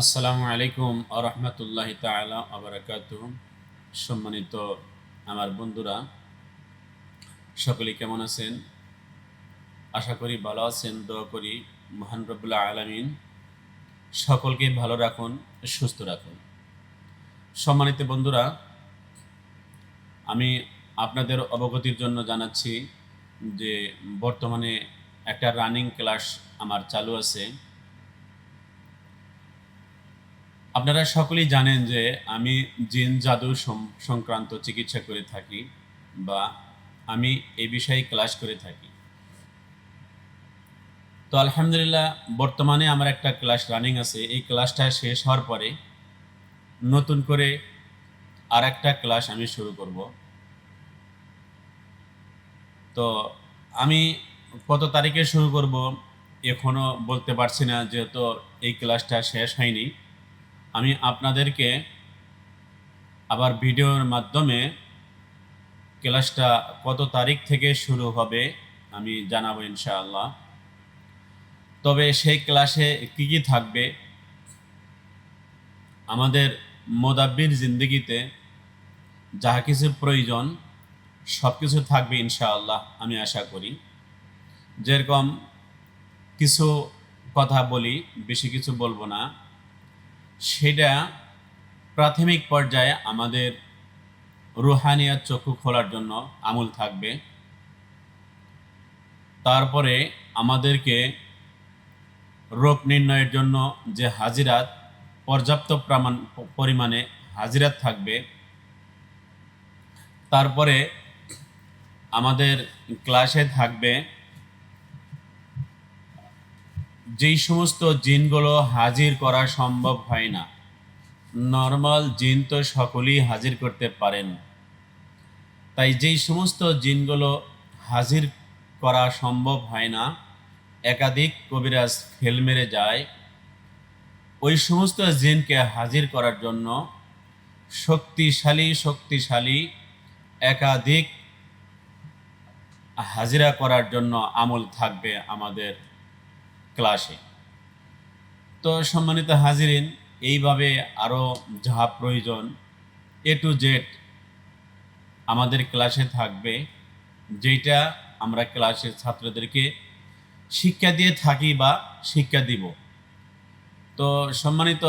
আসসালামু আলাইকুম আরহামতুল্লাহ তালা আবরাকাত সম্মানিত আমার বন্ধুরা, সকলেই কেমন আছেন? আশা করি ভালো আছেন, দোয়া করি মহান রব্বুল্লাহ আলমিন। সকলকে ভালো রাখুন, সুস্থ রাখুন। সম্মানিত বন্ধুরা, আমি আপনাদের অবগতির জন্য জানাচ্ছি যে বর্তমানে একটা রানিং ক্লাস আমার চালু আছে। আপনারা সকলেই জানেন যে আমি জিন জাদু সংক্রান্ত চিকিৎসা করে থাকি বা আমি এই বিষয়ে ক্লাস করে থাকি। তো আলহামদুলিল্লাহ, বর্তমানে আমার একটা ক্লাস রানিং আছে। এই ক্লাসটা শেষ হওয়ার পরে নতুন করে আর একটা ক্লাস আমি শুরু করব। তো আমি কত তারিখে শুরু করব এখনও বলতে পারছি না, যেহেতু এই ক্লাসটা শেষ হয়নি। আমি আপনাদেরকে আবার ভিডিওর মাধ্যমে ক্লাসটা কত তারিখ থেকে শুরু হবে আমি জানাব ইনশাআল্লাহ। তবে সেই ক্লাসে কী কী থাকবে? আমাদের মোদাব্বির জিন্দগিতে যাহা কিছু প্রয়োজন সব কিছু থাকবে ইনশাআল্লাহ, আমি আশা করি। যেরকম কিছু কথা বলি, বেশি কিছু বলব না। সেটা প্রাথমিক পর্যায়ে আমাদের রুহানিয়ার চক্ষু খোলার জন্য আমল থাকবে। তারপরে আমাদেরকে রোগ নির্ণয়ের জন্য যে হাজিরাত, পর্যাপ্ত প্রমাণ, পরিমাণে হাজিরাত থাকবে। তারপরে আমাদের ক্লাসে থাকবে যেই সমস্ত জিনগুলো হাজির করা সম্ভব হয় না, নর্মাল জিন তো সকলেই হাজির করতে পারেন। তাই যেই সমস্ত জিনগুলো হাজির করা সম্ভব হয় না, একাধিক কবিরাজ ফেল মেরে যায়। ওই সমস্ত জিনকে হাজির করার জন্য শক্তিশালী শক্তিশালী, একাধিক হাজিরা করার জন্য আমল থাকবে আমাদের ক্লাসে। তো সম্মানিত হাজিরিন, এইভাবে আরও যাহা প্রয়োজন এ টু জেড আমাদের ক্লাসে থাকবে যেটা আমরা ক্লাসের ছাত্রদেরকে শিক্ষা দিয়ে থাকি বা শিক্ষা দিব। তো সম্মানিত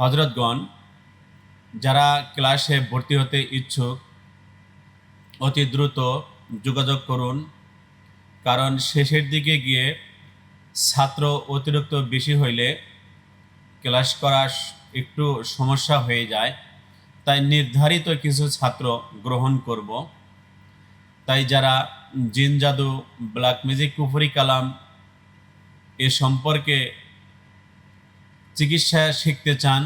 হজরতগণ যারা ক্লাসে ভর্তি হতে ইচ্ছুক, অতি দ্রুত যোগাযোগ করুন কারণ শেষের দিকে গিয়ে ছাত্র অতিরিক্ত বেশি হইলে ক্লাস করা একটু সমস্যা হয়ে যায়। তাই নির্ধারিত কিছু ছাত্র গ্রহণ করব। তাই যারা জিন জাদু, ব্ল্যাক ম্যাজিক, কুফরি কালাম এ সম্পর্কে চিকিৎসা শিখতে চান,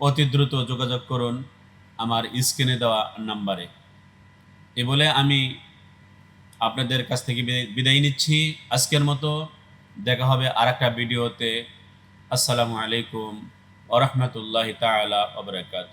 অতি দ্রুত যোগাযোগ করুন আমার স্ক্রিনে দেওয়া নাম্বারে। এ বলে আমি আপনাদের কাছ থেকে বিদায়- নিচ্ছি। আজকের মতো দেখা হবে আর একটা ভিডিওতে। আসসালামু আলাইকুম ওরহমতুল্লাহ তালা ওবরাকাত